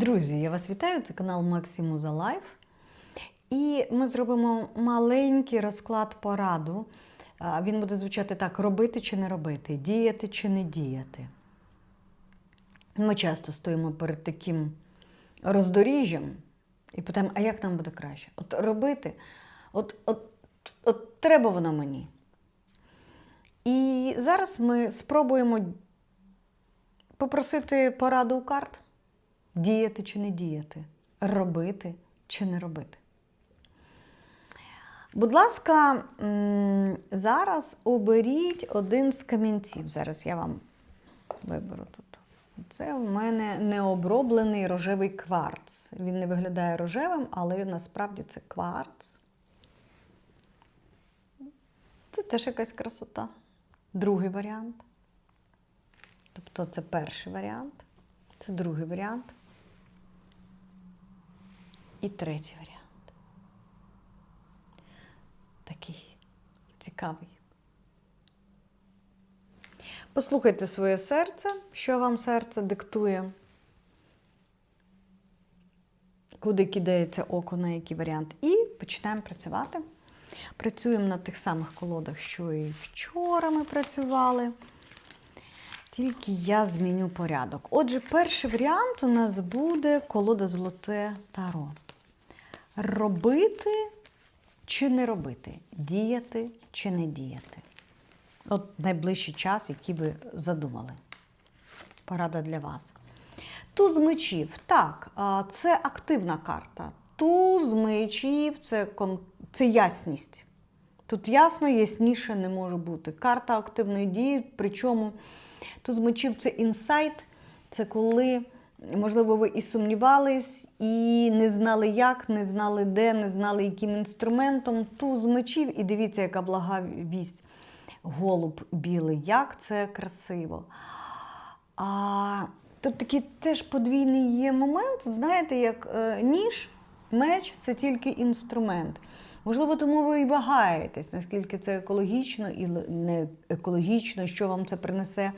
Друзі, я вас вітаю. Це канал Максимуза Лайф. І ми зробимо маленький розклад пораду. Він буде звучати так: робити чи не робити, діяти чи не діяти. Ми часто стоїмо перед таким роздоріжжям і питаємо, а як нам буде краще? От робити, от, от, от треба воно мені. І зараз ми спробуємо попросити пораду у карт. Діяти чи не діяти, робити чи не робити. Будь ласка, зараз оберіть один з камінців. Зараз я вам виберу тут. Це в мене необроблений рожевий кварц. Він не виглядає рожевим, але він насправді це кварц. Це теж якась красота. Другий варіант. Тобто це перший варіант, це другий варіант. І третій варіант. Такий цікавий. Послухайте своє серце, що вам серце диктує, куди кидається око, на який варіант. І починаємо працювати. Працюємо на тих самих колодах, що і вчора ми працювали. Тільки я зміню порядок. Отже, перший варіант у нас буде колода Золоте Таро. Робити чи не робити, діяти чи не діяти. От найближчий час, який ви задумали. Порада для вас. Туз мечів. Так, це активна карта. Туз мечів це, кон- це ясність. Тут ясно, ясніше не може бути. Карта активної дії, причому туз мечів це інсайт, це коли, можливо, ви і сумнівались, і не знали як, не знали де, не знали, яким інструментом. Туз мечів, і дивіться, яка блага вість. Голуб білий, як це красиво. А тут такий теж подвійний є момент, знаєте, як е, ніж, меч це тільки інструмент. Можливо, тому ви і вагаєтесь, наскільки це екологічно і не екологічно, що вам це принесе.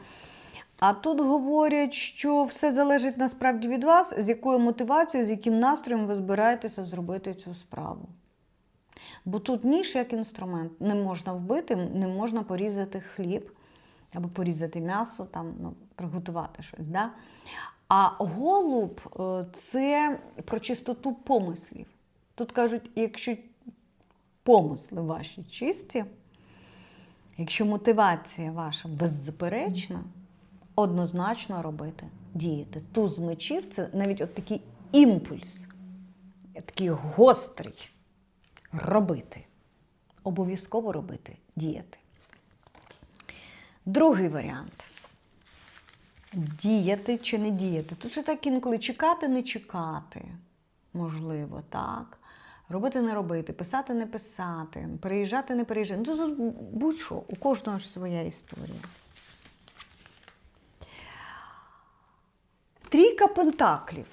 А тут говорять, що все залежить насправді від вас, з якою мотивацією, з яким настроєм ви збираєтеся зробити цю справу. Бо тут ніж як інструмент не можна вбити, не можна порізати хліб або порізати м'ясо, там, ну, приготувати щось. Да? А голуб е, це про чистоту помислів. Тут кажуть, якщо помисли ваші чисті, якщо мотивація ваша беззаперечна, однозначно робити, діяти. Туз мечів це навіть от такий імпульс, такий гострий. Робити. Обов'язково робити, діяти. Другий варіант. Діяти чи не діяти. Тут ще так інколи чекати, не чекати. Можливо, так. Робити, не робити, писати, не писати, переїжджати, не переїжджати. Ну, будь-що, у кожного ж своя історія. Трійка пентаклів.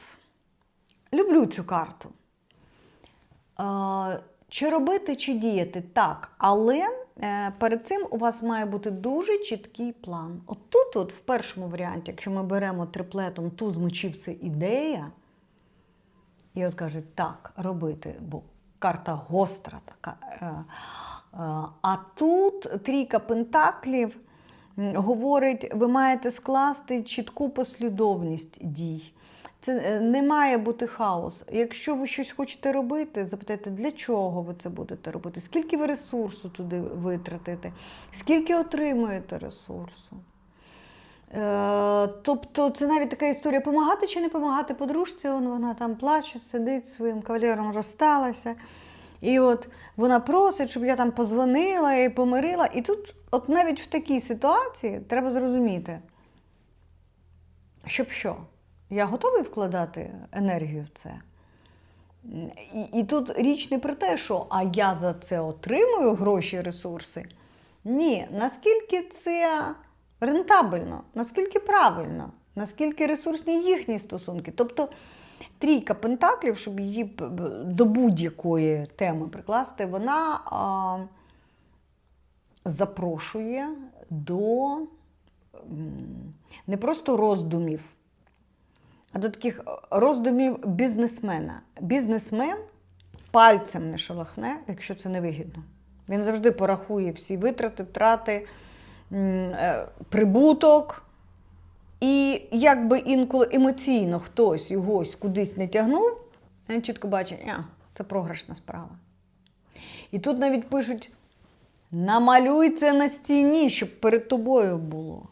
Люблю цю карту. Е, Чи робити, чи діяти? Так, але е, перед цим у вас має бути дуже чіткий план. От тут, от, в першому варіанті, якщо ми беремо триплетом туз мечів, це ідея, і от кажуть, так, робити, бо карта гостра така. Е, А тут трійка пентаклів говорить, ви маєте скласти чітку послідовність дій. Це е, не має бути хаос. Якщо ви щось хочете робити, запитайте, для чого ви це будете робити, скільки ви ресурсу туди витратите, скільки отримуєте ресурсу. Е, тобто це навіть така історія: помагати чи не допомагати подружці, вона там плаче, сидить своїм кавалером, розсталася. І от вона просить, щоб я там позвонила і помирила. І тут, от навіть в такій ситуації, треба зрозуміти, щоб що? Я готовий вкладати енергію в це. І, і тут річ не про те, що а я за це отримую гроші, ресурси. Ні, наскільки це рентабельно, наскільки правильно, наскільки ресурсні їхні стосунки. Тобто трійка пентаклів, щоб її до будь-якої теми прикласти, вона а, запрошує до не просто роздумів, а до таких роздумів бізнесмена. Бізнесмен пальцем не шелохне, якщо це не вигідно. Він завжди порахує всі витрати, втрати, е, прибуток. І якби інколи емоційно хтось йогось кудись не тягнув, він чітко бачить, а, це програшна справа. І тут навіть пишуть: намалюй це на стіні, щоб перед тобою було.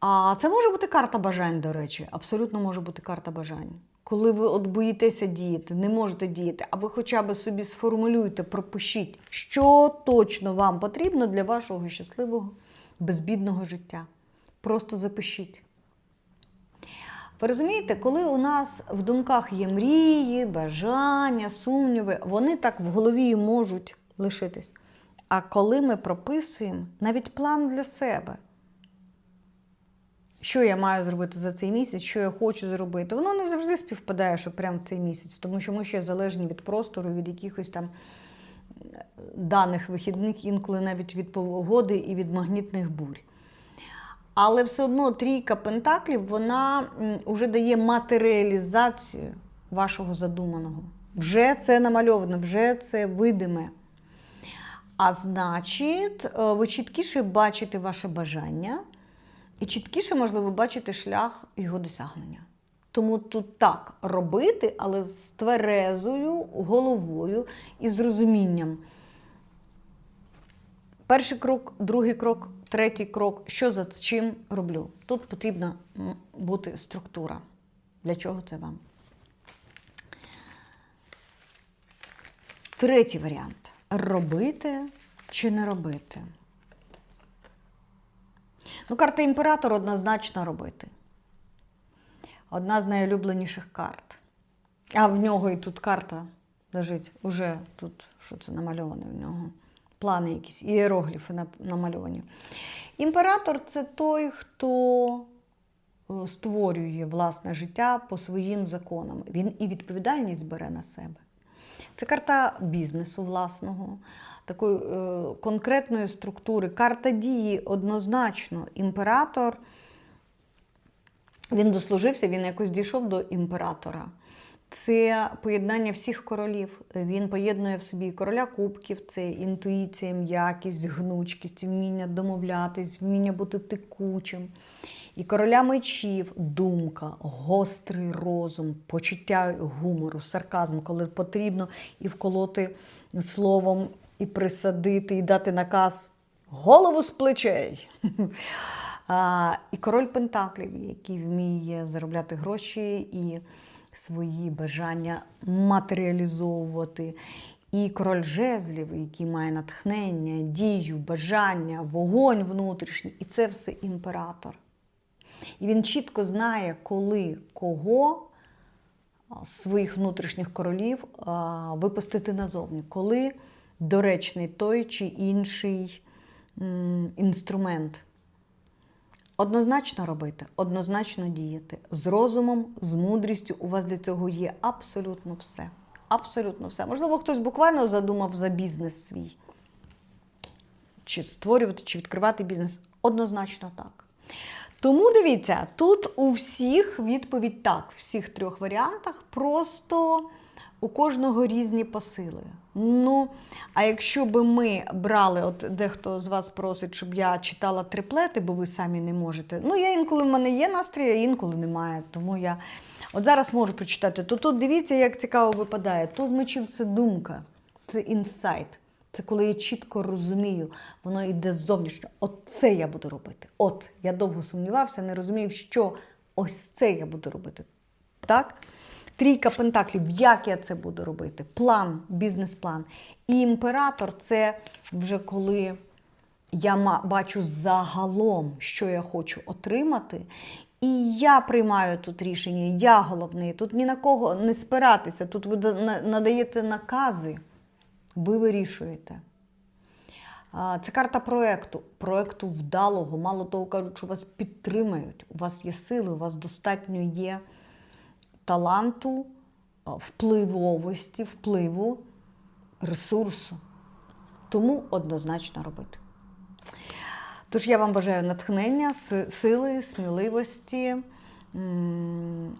А це може бути карта бажань, до речі. Абсолютно може бути карта бажань. Коли ви от боїтеся діяти, не можете діяти, а ви хоча б собі сформулюйте, пропишіть, що точно вам потрібно для вашого щасливого, безбідного життя. Просто запишіть. Ви розумієте, коли у нас в думках є мрії, бажання, сумніви, вони так в голові можуть лишитись. А коли ми прописуємо навіть план для себе, що я маю зробити за цей місяць, що я хочу зробити, воно не завжди співпадає, що прямо цей місяць, тому що ми ще залежні від простору, від якихось там е, даних вихідних, інколи навіть від погоди і від магнітних бурь. Але все одно трійка пентаклів вона вже дає матеріалізацію вашого задуманого. Вже це намальовано, вже це видиме. А значить, е, ви чіткіше бачите ваше бажання і чіткіше, можливо, бачите шлях його досягнення. Тому тут так робити, але з тверезою головою і з розумінням. Перший крок, другий крок, третій крок. Що за чим роблю? Тут потрібна бути структура. Для чого це вам? Третій варіант робити чи не робити. Ну, карта імператор однозначно робити. Одна з найулюбленіших карт. А в нього і тут карта лежить. Уже тут, що це намальоване в нього. Плани якісь, ієрогліфи намальовані. Імператор це той, хто е, створює власне життя по своїм законам. Він і відповідальність бере на себе. Це карта бізнесу власного, такої е, конкретної структури. Карта дії однозначно. Імператор він дослужився, він якось дійшов до імператора. Це поєднання всіх королів. Він поєднує в собі короля кубків, це інтуїція, м'якість, гнучкість, вміння домовлятись, вміння бути текучим. І короля мечів, думка, гострий розум, почуття гумору, сарказм, коли потрібно і вколоти словом, і присадити, і дати наказ голову з плечей. А, І король Пентаклів, який вміє заробляти гроші і свої бажання матеріалізовувати. І король жезлів, який має натхнення, дію, бажання, вогонь внутрішній. І це все імператор. І він чітко знає, коли кого своїх внутрішніх королів випустити назовні, коли доречний той чи інший інструмент. Однозначно робити, однозначно діяти. З розумом, з мудрістю у вас для цього є абсолютно все. Абсолютно все. Можливо, хтось буквально задумав за бізнес свій. Чи створювати, чи відкривати бізнес. Однозначно так. Тому дивіться, тут у всіх відповідь так, в всіх трьох варіантах, просто у кожного різні посили. Ну, а якщо би ми брали, от дехто з вас просить, щоб я читала триплети, бо ви самі не можете. Ну, я інколи в мене є настрій, а інколи немає. Тому я от зараз можу прочитати. То тут дивіться, як цікаво випадає. То з мечів це думка, це інсайт. Це коли я чітко розумію, воно йде ззовнішньо. От це я буду робити. От я довго сумнівався, не розумів, що ось це я буду робити. Так? Трійка пентаклів, як я це буду робити? План, бізнес-план. І імператор це вже коли я бачу загалом, що я хочу отримати. І я приймаю тут рішення, я головний. Тут ні на кого не спиратися. Тут ви надаєте накази, ви вирішуєте. Це карта проекту, проекту вдалого. Мало того, кажуть, що вас підтримають. У вас є сили, у вас достатньо є таланту, впливовості, впливу, ресурсу. Тому однозначно робити. Тож я вам бажаю натхнення, сили, сміливості,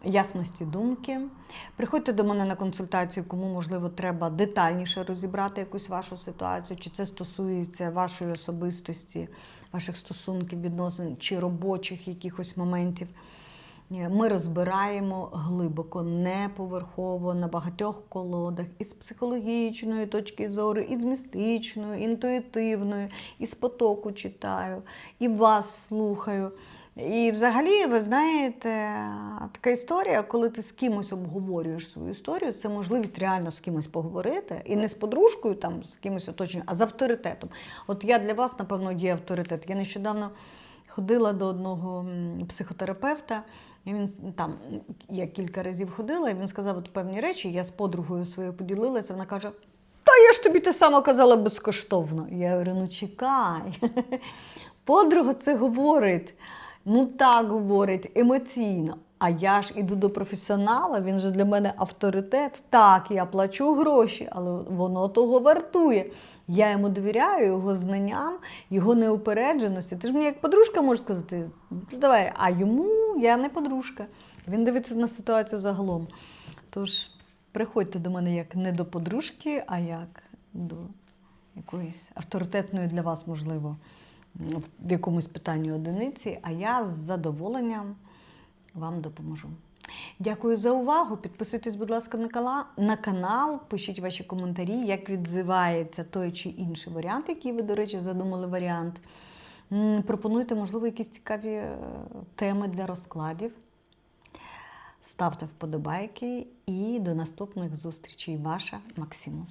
ясності думки. Приходьте до мене на консультацію, кому можливо треба детальніше розібрати якусь вашу ситуацію, чи це стосується вашої особистості, ваших стосунків, відносин чи робочих якихось моментів. Е, Ми розбираємо глибоко, не поверхово, на багатьох колодах, із психологічної точки зору, із містичної, інтуїтивної, із потоку читаю, і вас слухаю. І взагалі, ви знаєте, така історія, коли ти з кимось обговорюєш свою історію, це можливість реально з кимось поговорити. І не з подружкою, там, з кимось оточенням, а з авторитетом. От я для вас, напевно, є авторитет. Я нещодавно ходила до одного психотерапевта, і він там я кілька разів ходила, і він сказав от певні речі. Я з подругою своєю поділилася. Вона каже: Та я ж тобі те саме казала безкоштовно. Я говорю, ну чекай. Подруга це говорить. Ну так говорить, емоційно. А я ж іду до професіонала, він же для мене авторитет. Так, я плачу гроші, але воно того вартує. Я йому довіряю його знанням, його неупередженості. Ти ж мені як подружка можеш сказати, «Ну, давай, а йому я не подружка. Він дивиться на ситуацію загалом. Тож приходьте до мене як не до подружки, а як до якоїсь авторитетної для вас, можливо, в якомусь питанні одиниці, а я з задоволенням вам допоможу. Дякую за увагу. Підписуйтесь, будь ласка, на канал, пишіть ваші коментарі, як відзивається той чи інший варіант, який ви, до речі, задумали варіант. Пропонуйте, можливо, якісь цікаві е, теми для розкладів. Ставте вподобайки і до наступних зустрічей. Ваша Максимус.